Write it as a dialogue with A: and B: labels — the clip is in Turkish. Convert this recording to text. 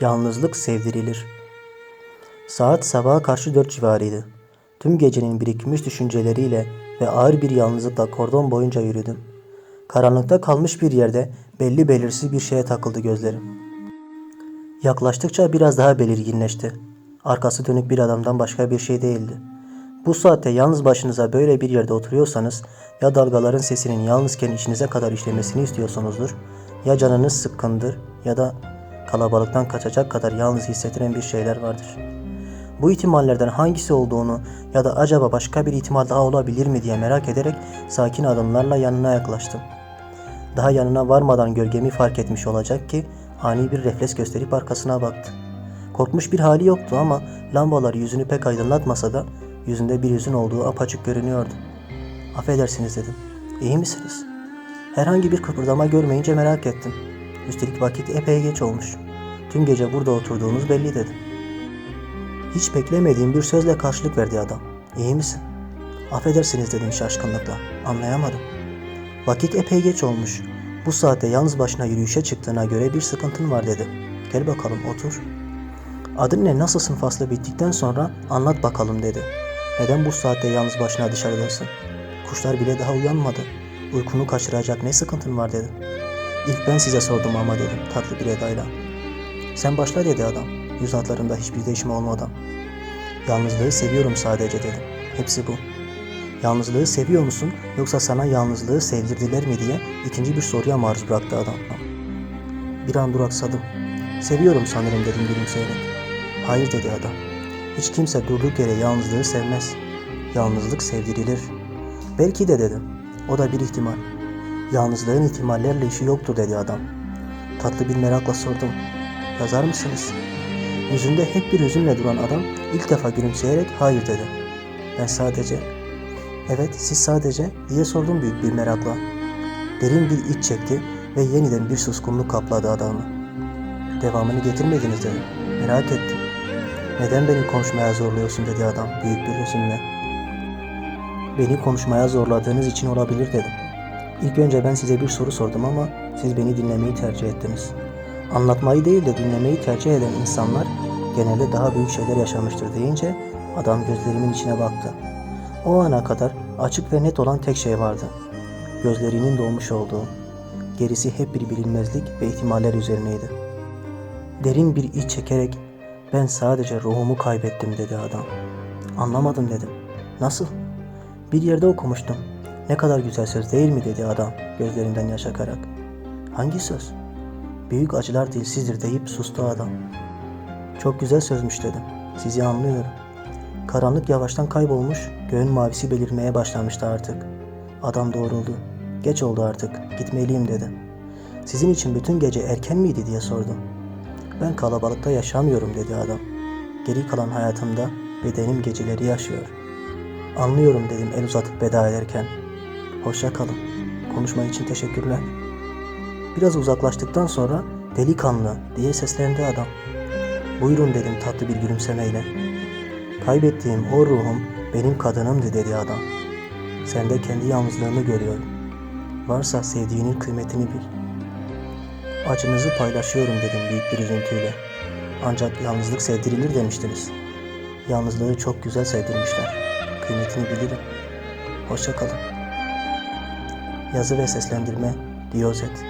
A: Yalnızlık sevdirilir. Saat sabaha karşı dört civarıydı. Tüm gecenin birikmiş düşünceleriyle ve ağır bir yalnızlıkla kordon boyunca yürüdüm. Karanlıkta kalmış bir yerde belli belirsiz bir şeye takıldı gözlerim. Yaklaştıkça biraz daha belirginleşti. Arkası dönük bir adamdan başka bir şey değildi. Bu saatte yalnız başınıza böyle bir yerde oturuyorsanız ya dalgaların sesinin yalnızken içinize kadar işlemesini istiyorsunuzdur ya canınız sıkkındır ya da kalabalıktan kaçacak kadar yalnız hissettiren bir şeyler vardır. Bu ihtimallerden hangisi olduğunu ya da acaba başka bir ihtimal daha olabilir mi diye merak ederek sakin adımlarla yanına yaklaştım. Daha yanına varmadan gölgemi fark etmiş olacak ki ani bir refleks gösterip arkasına baktı. Korkmuş bir hali yoktu ama lambalar yüzünü pek aydınlatmasa da yüzünde bir yüzün olduğu apaçık görünüyordu. Affedersiniz dedim. İyi misiniz? Herhangi bir kıpırdama görmeyince merak ettim. Üstelik vakit epey geç olmuş. Tüm gece burada oturduğunuz belli dedim. Hiç beklemediğim bir sözle karşılık verdi adam. İyi misin? Affedersiniz dedim şaşkınlıkla. Anlayamadım. Vakit epey geç olmuş. Bu saatte yalnız başına yürüyüşe çıktığına göre bir sıkıntın var dedi. Gel bakalım otur. Adın ne nasılsın faslı bittikten sonra anlat bakalım dedi. Neden bu saatte yalnız başına dışarıdasın? Kuşlar bile daha uyanmadı. Uykunu kaçıracak ne sıkıntın var dedi. İlk ben size sordum ama dedim tatlı bir edayla. Sen başla dedi adam. Yüz hatlarında hiçbir değişme olmadan. Yalnızlığı seviyorum sadece dedim. Hepsi bu. Yalnızlığı seviyor musun yoksa sana yalnızlığı sevdirdiler mi diye ikinci bir soruya maruz bıraktı adam. Bir an duraksadım. Seviyorum sanırım dedim gülümseyerek. Hayır dedi adam. Hiç kimse durduk yere yalnızlığı sevmez. Yalnızlık sevdirilir. Belki de dedim. O da bir ihtimal. Yalnızlığın ihtimallerle işi yoktur dedi adam. Tatlı bir merakla sordum. Yazar mısınız? Yüzünde hep bir hüzünle duran adam ilk defa gülümseyerek hayır dedi. Ben sadece Evet siz sadece diye sordum büyük bir merakla. Derin bir iç çekti ve yeniden bir suskunluk kapladı adamı. Devamını getirmediniz dedi. Merak ettim. Neden beni konuşmaya zorluyorsun dedi adam büyük bir hüzünle. Beni konuşmaya zorladığınız için olabilir dedim. İlk önce ben size bir soru sordum ama siz beni dinlemeyi tercih ettiniz. Anlatmayı değil de dinlemeyi tercih eden insanlar genelde daha büyük şeyler yaşamıştır deyince adam gözlerimin içine baktı. O ana kadar açık ve net olan tek şey vardı. Gözlerinin dolmuş olduğu. Gerisi hep bir bilinmezlik ve ihtimaller üzerineydi. Derin bir iç çekerek ben sadece ruhumu kaybettim dedi adam. Anlamadım dedim. Nasıl? Bir yerde okumuştum. Ne kadar güzel söz değil mi dedi adam gözlerinden yaş akarak. Hangi söz? Büyük acılar dilsizdir deyip sustu adam. Çok güzel sözmüş dedim. Sizi anlıyorum. Karanlık yavaştan kaybolmuş, göğün mavisi belirmeye başlamıştı artık. Adam doğruldu. Geç oldu artık, gitmeliyim dedi. Sizin için bütün gece erken miydi diye sordum. Ben kalabalıkta yaşamıyorum dedi adam. Geri kalan hayatımda bedenim geceleri yaşıyor. Anlıyorum dedim el uzatıp veda ederken. Hoşça kalın. Konuşma için teşekkürler. Biraz uzaklaştıktan sonra delikanlı diye seslendi adam. Buyurun dedim tatlı bir gülümsemeyle. Kaybettiğim o ruhum benim kadınımdı dedi adam. Sen de kendi yalnızlığını görüyorum. Varsa sevdiğinin kıymetini bil. Acınızı paylaşıyorum dedim büyük bir üzüntüyle. Ancak yalnızlık sevdirilir demiştiniz. Yalnızlığı çok güzel sevdirmişler. Kıymetini bilirim. Hoşça kalın. Yazı ve seslendirme Diyozet